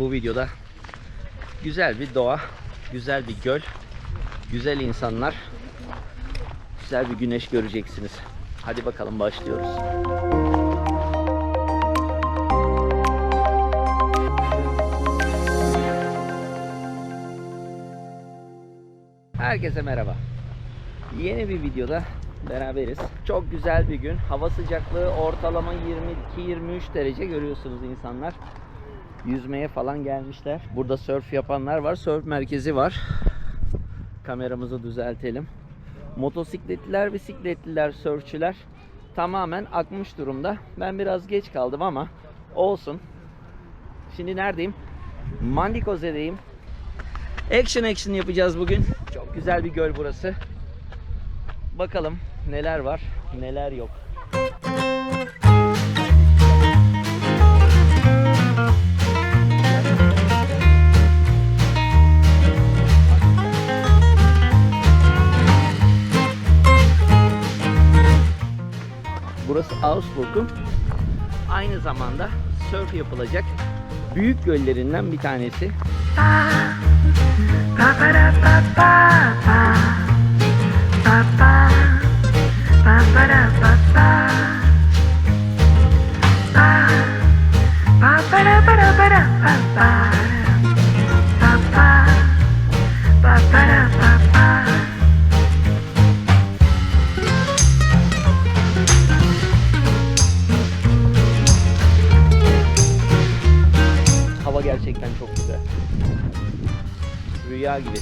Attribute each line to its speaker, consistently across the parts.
Speaker 1: bu videoda güzel bir doğa, güzel bir göl, güzel insanlar, güzel bir güneş göreceksiniz. Hadi bakalım başlıyoruz. Herkese merhaba. Yeni bir videoda beraberiz. Çok güzel bir gün. Hava sıcaklığı ortalama 22-23 derece görüyorsunuz insanlar. Yüzmeye falan gelmişler. Burada surf yapanlar var. Surf merkezi var. Kameramızı düzeltelim. Motosikletliler, bisikletliler, sörfçüler tamamen akmış durumda. Ben biraz geç kaldım ama olsun. Şimdi neredeyim? Mandikoze'deyim. Action action yapacağız bugün. Çok güzel bir göl burası. Bakalım neler var, neler yok. Burası Augsburg'un aynı zamanda surf yapılacak büyük göllerinden bir tanesi. Hava Rüya gibi.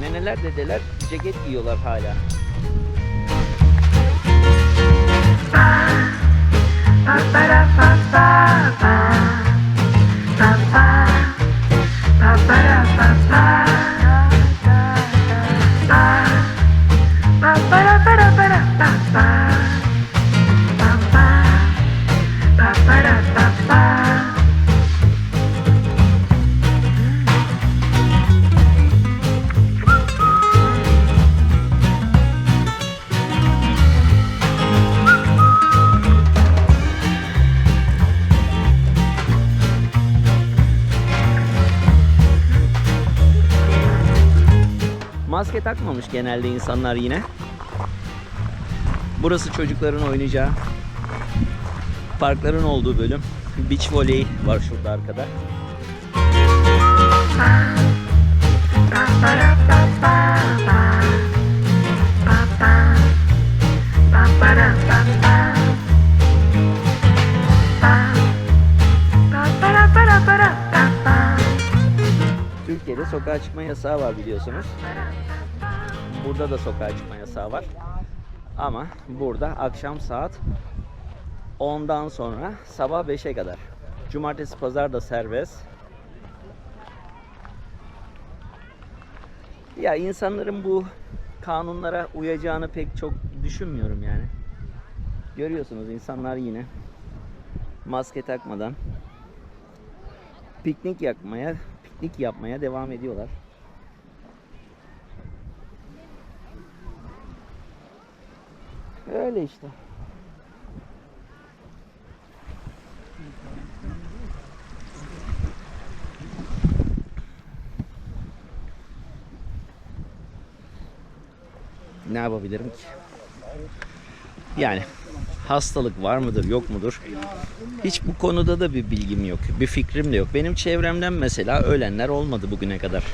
Speaker 1: Neneler dedeler ceket giyiyorlar hala. Maske takmamış genelde insanlar yine. Burası çocukların oynayacağı parkların olduğu bölüm. Beach volley var şurada arkada. Türkiye'de sokağa çıkma yasağı var biliyorsunuz. Burada da sokağa çıkma yasağı var. Ama burada akşam saat 10'dan sonra sabah 5'e kadar. Cumartesi pazar da serbest. Ya insanların bu kanunlara uyacağını pek çok düşünmüyorum yani. Görüyorsunuz insanlar yine maske takmadan piknik yapmaya, piknik yapmaya devam ediyorlar. Öyle işte. Ne yapabilirim ki? Yani hastalık var mıdır yok mudur? Hiç bu konuda da bir bilgim yok. Bir fikrim de yok. Benim çevremden mesela ölenler olmadı bugüne kadar.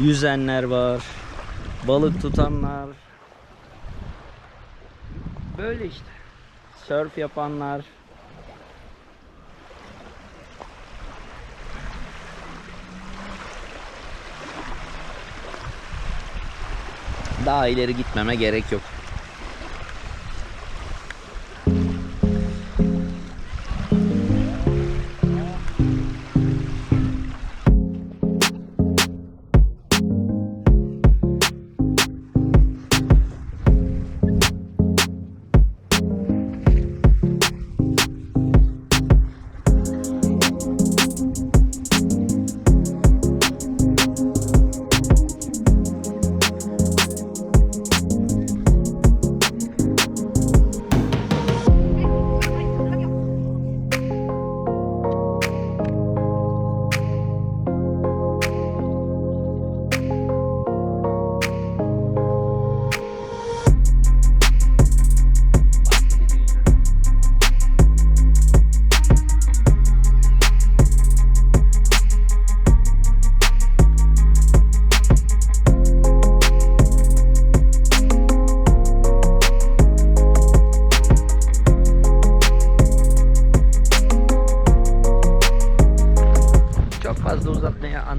Speaker 1: Yüzenler var. Balık tutanlar. Böyle işte. Surf yapanlar. Daha ileri gitmeme gerek yok.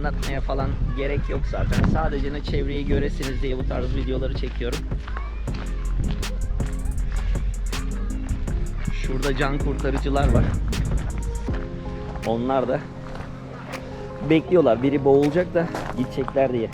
Speaker 1: Anlatmaya falan gerek yok zaten. Sadece ne çevreyi göresiniz diye bu tarz videoları çekiyorum. Şurada can kurtarıcılar var. Onlar da bekliyorlar. Biri boğulacak da gidecekler diye.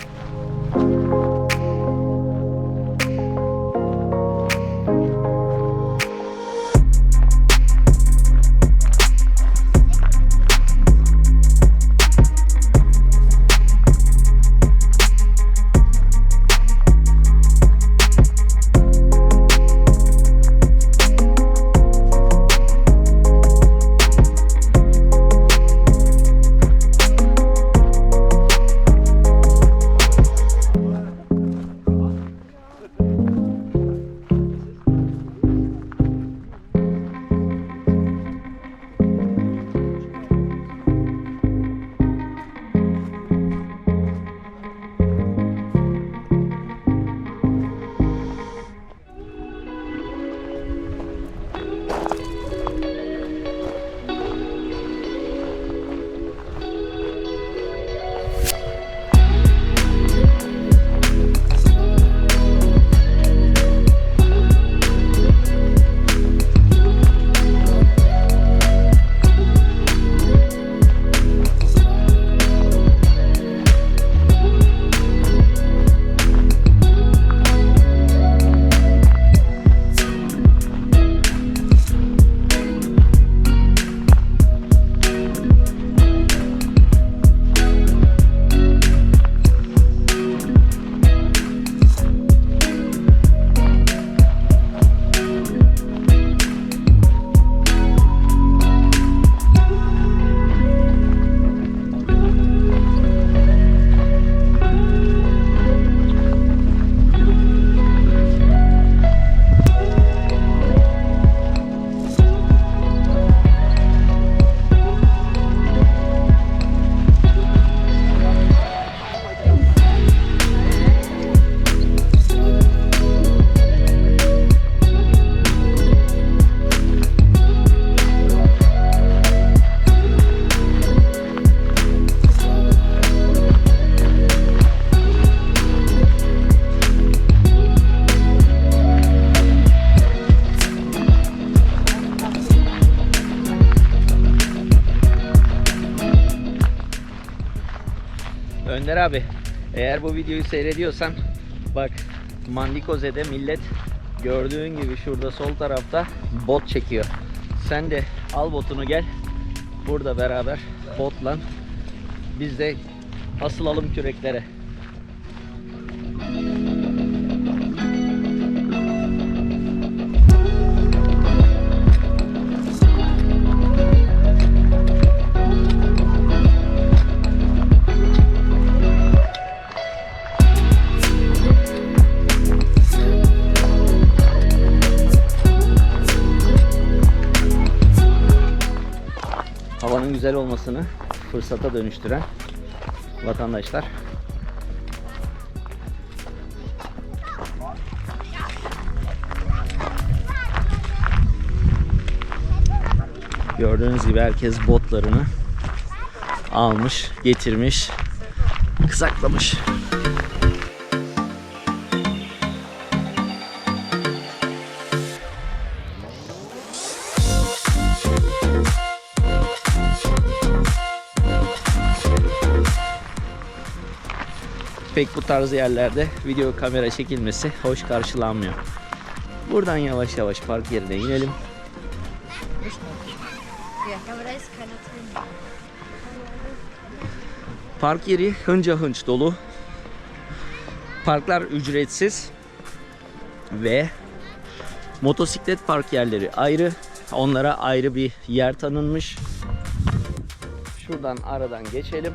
Speaker 1: Önder abi eğer bu videoyu seyrediyorsan bak Mandikoze'de millet gördüğün gibi şurada sol tarafta bot çekiyor. Sen de al botunu gel. Burada beraber botla biz de asılalım küreklere. Olmasını fırsata dönüştüren vatandaşlar. Gördüğünüz gibi herkes botlarını almış, getirmiş, kısaklamış. Pek bu tarz yerlerde video kamera çekilmesi hoş karşılanmıyor. Buradan yavaş yavaş park yerine inelim. Park yeri hınca hınç dolu. Parklar ücretsiz. Ve motosiklet park yerleri ayrı. Onlara ayrı bir yer tanınmış. Şuradan aradan geçelim.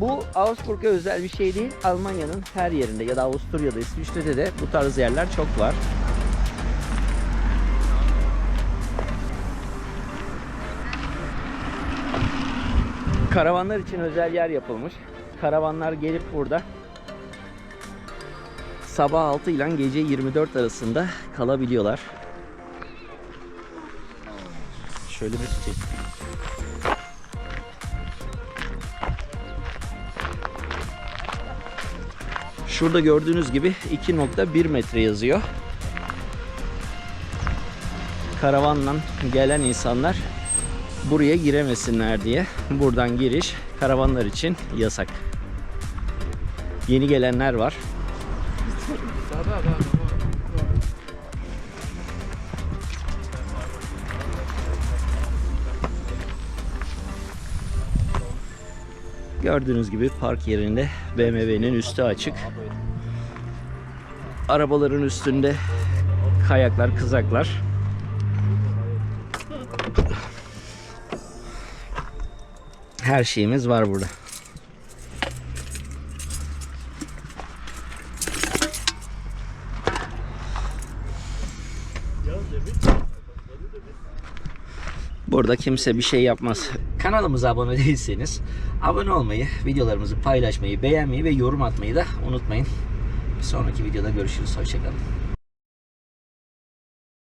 Speaker 1: Bu Augsburg'a özel bir şey değil. Almanya'nın her yerinde ya da Avusturya'da, İsviçre'de de bu tarz yerler çok var. Karavanlar için özel yer yapılmış. Karavanlar gelip burada sabah 6 ile gece 24 arasında kalabiliyorlar. Şöyle bir tutayım. Şurada gördüğünüz gibi 2.1 metre yazıyor. Karavanla gelen insanlar buraya giremesinler diye buradan giriş karavanlar için yasak. Yeni gelenler var. Gördüğünüz gibi park yerinde BMW'nin üstü açık. Arabaların üstünde kayaklar, kızaklar. Her şeyimiz var burada. Burada kimse bir şey yapmaz. Kanalımıza abone değilseniz abone olmayı, videolarımızı paylaşmayı, beğenmeyi ve yorum atmayı da unutmayın. Bir sonraki videoda görüşürüz. Hoşçakalın.